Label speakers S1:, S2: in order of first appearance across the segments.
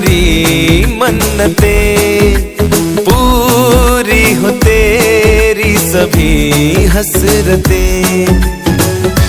S1: मेरी मन्नते पूरी हो तेरी सभी हसरते।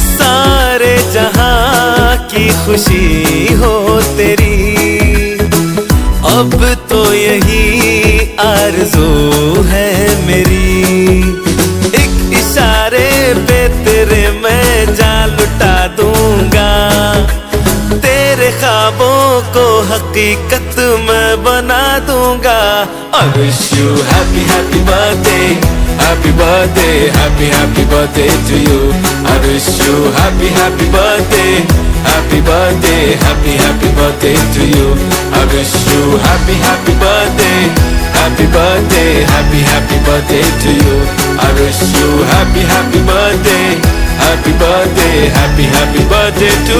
S1: सारे जहाँ की खुशी हो तेरी, अब तो यही आरज़ू है। हकीकत मैं बना दूंगा I wish you happy happy birthday Happy birthday, happy happy birthday to you I wish you happy happy birthday Happy birthday, happy happy birthday to you I wish you happy happy birthday Happy birthday, happy happy birthday to you I wish you happy happy birthday Happy birthday, happy happy birthday to